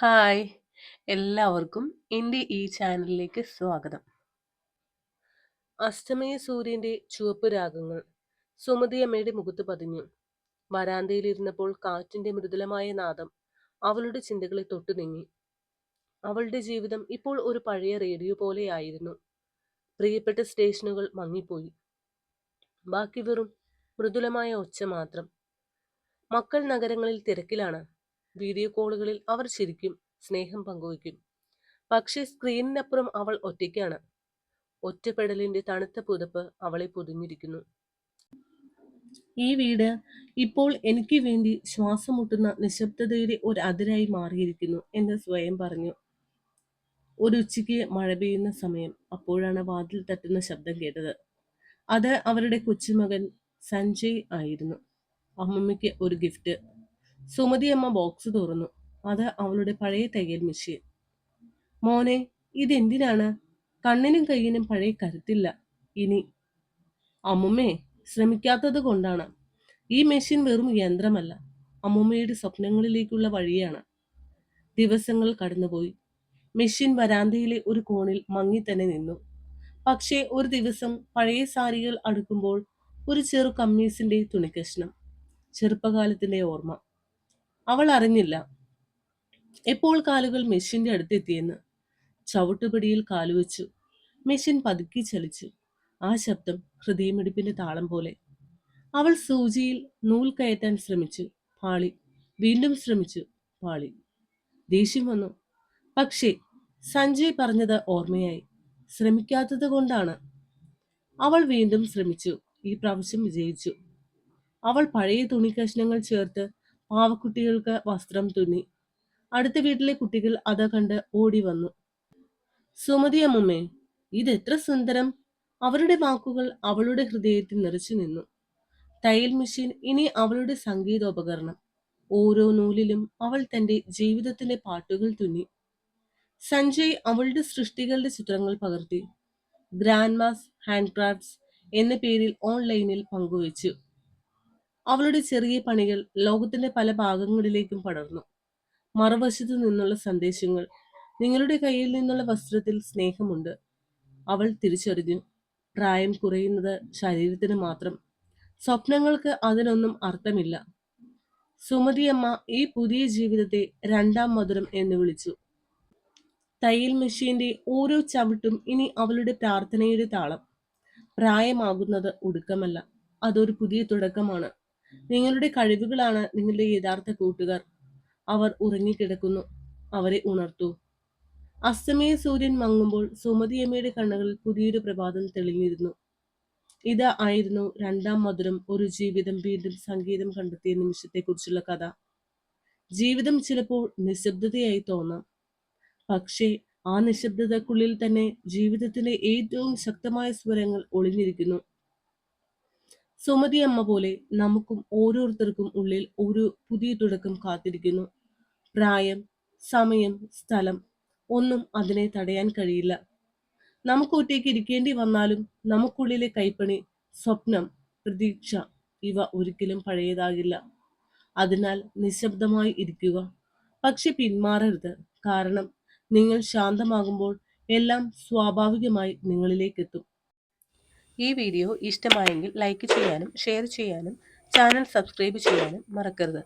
Hi. എല്ലാവർക്കും എന്റെ ഈ ചാനലിലേക്ക് സ്വാഗതം. അസ്തമയ സൂര്യന്റെ ചുവപ്പ് രാഗങ്ങൾ സുമതിയമ്മയുടെ മുഖത്ത് പതിഞ്ഞു. വരാന്തയിലിരുന്നപ്പോൾ കാറ്റിന്റെ മൃദുലമായ നാദം അവളുടെ ചിന്തകളെ തൊട്ടു നീങ്ങി. അവളുടെ ജീവിതം ഇപ്പോൾ ഒരു പഴയ റേഡിയോ പോലെയായിരുന്നു. പ്രിയപ്പെട്ട സ്റ്റേഷനുകൾ മങ്ങിപ്പോയി. ബാക്കി വെറും മൃദുലമായ ഒച്ച മാത്രം. മക്കൾ നഗരങ്ങളിൽ തിരക്കിലാണ്. വീഡിയോ കോളുകളിൽ അവർ ശരിക്കും സ്നേഹം പങ്കുവയ്ക്കും. പക്ഷേ സ്ക്രീനിനപ്പുറം അവൾ ഒറ്റയ്ക്കാണ്. ഒറ്റപ്പെടലിന്റെ തണുത്ത പുതപ്പ് അവളെ പൊതിഞ്ഞിരിക്കുന്നു. ഈ വീട് ഇപ്പോൾ എനിക്ക് വേണ്ടി ശ്വാസം മുട്ടുന്ന നിശബ്ദതയുടെ ഒരു അതിരായി മാറിയിരിക്കുന്നു എന്ന് സ്വയം പറഞ്ഞു. ഒരു ഉച്ചയ്ക്ക് മഴ പെയ്യുന്ന സമയം അപ്പോഴാണ് വാതിൽ തട്ടുന്ന ശബ്ദം കേട്ടത്. അത് അവരുടെ കൊച്ചുമകൻ സഞ്ജയ് ആയിരുന്നു. അമ്മമ്മയ്ക്ക് ഒരു ഗിഫ്റ്റ് സുമതി അമ്മ ബോക്സ് തുറന്നു. അത് അവളുടെ പഴയ തയ്യൽ മെഷീൻ മോനെ ഇതെന്തിനാണ്? കണ്ണിനും കയ്യിനും പഴയ കരുത്തില്ല. ഇനി. അമ്മുമ്മേ ശ്രമിക്കാത്തത് കൊണ്ടാണ്. ഈ മെഷീൻ വെറും യന്ത്രമല്ല. അമ്മുമ്മയുടെ സ്വപ്നങ്ങളിലേക്കുള്ള വഴിയാണ്. ദിവസങ്ങൾ കടന്നുപോയി. മെഷീൻ വരാന്തയിലെ ഒരു കോണിൽ മങ്ങി തന്നെ നിന്നു. പക്ഷേ ഒരു ദിവസം പഴയ സാരികൾ അടുക്കുമ്പോൾ ഒരു ചെറു കമ്മീസിന്റെ തുണിക്കഷ്ണം. ചെറുപ്പകാലത്തിന്റെ ഓർമ്മ. അവൾ അറിഞ്ഞില്ല എപ്പോൾ കാലുകൾ മെഷീന്റെ അടുത്തെത്തിയെന്ന് ചവിട്ടുപടിയിൽ കാലുവെച്ചു മെഷീൻ പതുക്കി ചലിച്ചു. ആ ശബ്ദം ഹൃദയമിടിപ്പിന്റെ താളം പോലെ. അവൾ സൂചിയിൽ നൂൽ കയറ്റാൻ ശ്രമിച്ചു. പാളി. വീണ്ടും ശ്രമിച്ചു. പാളി. ദേഷ്യം വന്നു. പക്ഷേ സഞ്ജയ് പറഞ്ഞത് ഓർമ്മയായി. ശ്രമിക്കാത്തത് കൊണ്ടാണ്. അവൾ വീണ്ടും ശ്രമിച്ചു. ഈ പ്രാവശ്യം വിജയിച്ചു. അവൾ പഴയ തുണി കഷ്ണങ്ങൾ ചേർത്ത് പാവക്കുട്ടികൾക്ക് വസ്ത്രം തുന്നി. അടുത്ത വീട്ടിലെ കുട്ടികൾ അത് കണ്ട് ഓടി വന്നു. സുമതി അമ്മുമ്മേ എത്ര സുന്ദരം! അവരുടെ വാക്കുകൾ അവളുടെ ഹൃദയത്തിൽ നിറച്ചു നിന്നു. തയ്യൽ മെഷീൻ ഇനി അവളുടെ സംഗീതോപകരണം. ഓരോ നൂലിലും അവൾ തന്റെ ജീവിതത്തിലെ പാട്ടുകൾ തുന്നി. സഞ്ജയ് അവളുടെ സൃഷ്ടികളുടെ ചിത്രങ്ങൾ പകർത്തി. ഗ്രാൻഡ് മാസ് ഹാൻഡ് ക്രാഫ്റ്റ്സ് എന്ന പേരിൽ ഓൺലൈനിൽ പങ്കുവച്ചു. അവളുടെ ചെറിയ പണികൾ ലോകത്തിന്റെ പല ഭാഗങ്ങളിലേക്കും പടർന്നു. മറുവശത്തു നിന്നുള്ള സന്ദേശങ്ങൾ നിങ്ങളുടെ കയ്യിൽ നിന്നുള്ള വസ്ത്രത്തിൽ സ്നേഹമുണ്ട്. അവൾ തിരിച്ചറിഞ്ഞു. പ്രായം കുറയുന്നത് ശരീരത്തിന് മാത്രം. സ്വപ്നങ്ങൾക്ക് അതിനൊന്നും അർത്ഥമില്ല. സുമതിയമ്മ ഈ പുതിയ ജീവിതത്തെ രണ്ടാം മധുരം എന്ന് വിളിച്ചു. തയ്യൽ മെഷീന്റെ ഓരോ ചവിട്ടും ഇനി അവളുടെ പ്രാർത്ഥനയുടെ താളം. പ്രായമാകുന്നത് ഒടുക്കമല്ല. അതൊരു പുതിയ തുടക്കമാണ്. നിങ്ങളുടെ കഴിവുകളാണ് നിങ്ങളുടെ യഥാർത്ഥ കൂട്ടുകാർ. അവർ ഉറങ്ങിക്കിടക്കുന്നു അവരെ ഉണർത്തു. അസ്തമയ സൂര്യൻ മങ്ങുമ്പോൾ സുമതിയമ്മയുടെ കണ്ണുകളിൽ പുതിയൊരു പ്രഭാതം തെളിഞ്ഞിരുന്നു. ഇത് ആയിരുന്നു രണ്ടാം മധുരം ഒരു ജീവിതം വീണ്ടും സംഗീതം കണ്ടെത്തിയ നിമിഷത്തെക്കുറിച്ചുള്ള കഥ. ജീവിതം ചിലപ്പോൾ നിശബ്ദതയായി തോന്നാം. പക്ഷേ ആ നിശബ്ദതക്കുള്ളിൽ തന്നെ ജീവിതത്തിലെ ഏറ്റവും ശക്തമായ സ്വരങ്ങൾ ഒളിഞ്ഞിരിക്കുന്നു. സുമതി അമ്മ പോലെ നമുക്കും ഓരോരുത്തർക്കും ഉള്ളിൽ ഒരു പുതിയ തുടക്കം കാത്തിരിക്കുന്നു. പ്രായം സമയം സ്ഥലം ഒന്നും അതിനെ തടയാൻ കഴിയില്ല. നമുക്ക് ഒറ്റയ്ക്ക് ഇരിക്കേണ്ടി വന്നാലും നമുക്കുള്ളിലെ കൈപ്പണി സ്വപ്നം പ്രതീക്ഷ ഇവ ഒരിക്കലും പഴയതാകില്ല. അതിനാൽ നിശബ്ദമായി ഇരിക്കുക. പക്ഷെ പിന്മാറരുത്. കാരണം നിങ്ങൾ ശാന്തമാകുമ്പോൾ എല്ലാം സ്വാഭാവികമായി നിങ്ങളിലേക്ക് എത്തും ഈ വീഡിയോ ഇഷ്ടമായെങ്കിൽ ലൈക്ക് ചെയ്യാനും ഷെയർ ചെയ്യാനും ചാനൽ സബ്സ്ക്രൈബ് ചെയ്യാനും മറക്കരുത്.